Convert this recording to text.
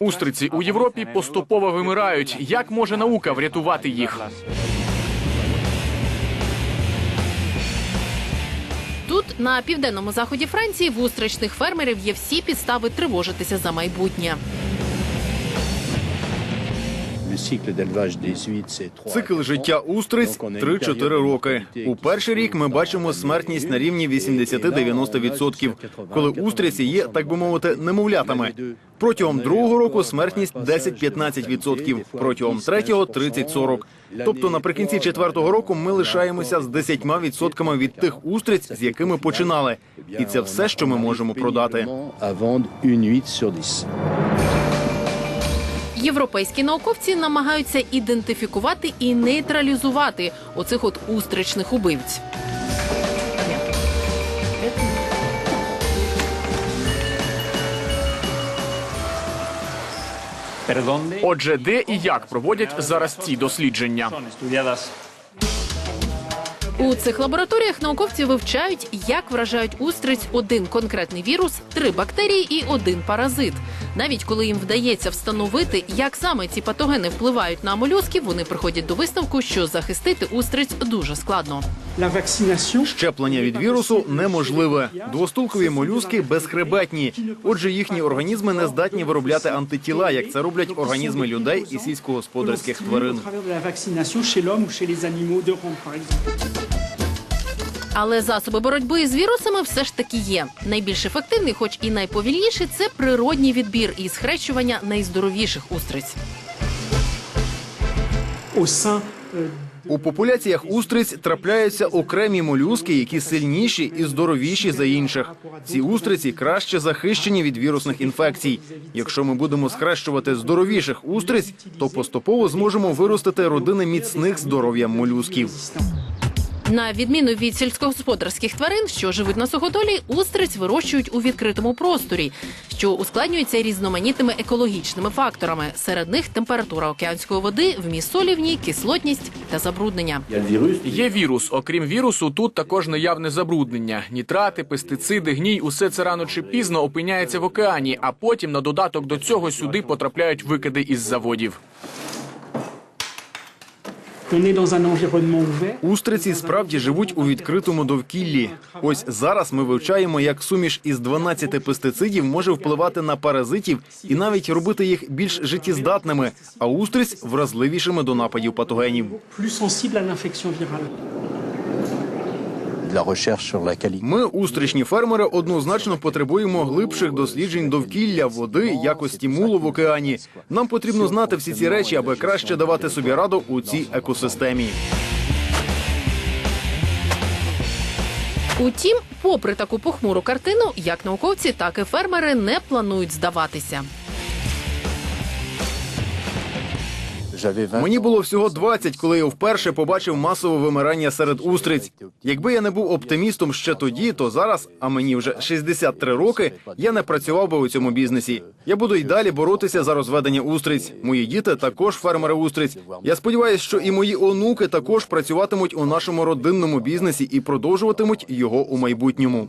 Устриці у Європі поступово вимирають. Як може наука врятувати їх? Тут, на південному заході Франції, в устричних фермерів є всі підстави тривожитися за майбутнє. Цикл життя устриць 3-4 роки. У перший рік ми бачимо смертність на рівні 80-90%, коли устриці є, так би мовити, немовлятами. Протягом другого року смертність 10-15%, протягом третього 30-40%. Тобто наприкінці четвертого року ми лишаємося з 10% від тих устриць, з якими починали. І це все, що ми можемо продати. Європейські науковці намагаються ідентифікувати і нейтралізувати оцих от устричних убивць. Отже, де і як проводять зараз ці дослідження? У цих лабораторіях науковці вивчають, як вражають устриць один конкретний вірус, три бактерії і один паразит. Навіть коли їм вдається встановити, як саме ці патогени впливають на молюсків, вони приходять до висновку, що захистити устриць дуже складно. Щеплення від вірусу неможливе. Двостулкові молюски безхребетні. Отже, їхні організми не здатні виробляти антитіла, як це роблять організми людей і сільськогосподарських тварин. Але засоби боротьби з вірусами все ж таки є. Найбільш ефективний, хоч і найповільніший, це природній відбір і схрещування найздоровіших устриць. У популяціях устриць трапляються окремі молюски, які сильніші і здоровіші за інших. Ці устриці краще захищені від вірусних інфекцій. Якщо ми будемо схрещувати здоровіших устриць, то поступово зможемо виростити родини міцних здоров'ям молюсків. На відміну від сільськогосподарських тварин, що живуть на суходолі, устриць вирощують у відкритому просторі, що ускладнюється різноманітними екологічними факторами. Серед них температура океанської води, вміст солі в ній, кислотність та забруднення. Є вірус. Окрім вірусу, тут також наявне забруднення. Нітрати, пестициди, гній усе це рано чи пізно опиняється в океані, а потім на додаток до цього сюди потрапляють викиди із заводів. Устриці справді живуть у відкритому довкіллі. Ось зараз ми вивчаємо, як суміш із 12 пестицидів може впливати на паразитів і навіть робити їх більш життєздатними, а устриць вразливішими до нападів патогенів. Ми, устричні фермери, однозначно потребуємо глибших досліджень довкілля, води, якості мулу в океані. Нам потрібно знати всі ці речі, аби краще давати собі раду у цій екосистемі. Утім, попри таку похмуру картину, як науковці, так і фермери не планують здаватися. Мені було всього 20, коли я вперше побачив масове вимирання серед устриць. Якби я не був оптимістом ще тоді, то зараз, а мені вже 63 роки, я не працював би у цьому бізнесі. Я буду й далі боротися за розведення устриць. Мої діти також фермери устриць. Я сподіваюся, що і мої онуки також працюватимуть у нашому родинному бізнесі і продовжуватимуть його у майбутньому.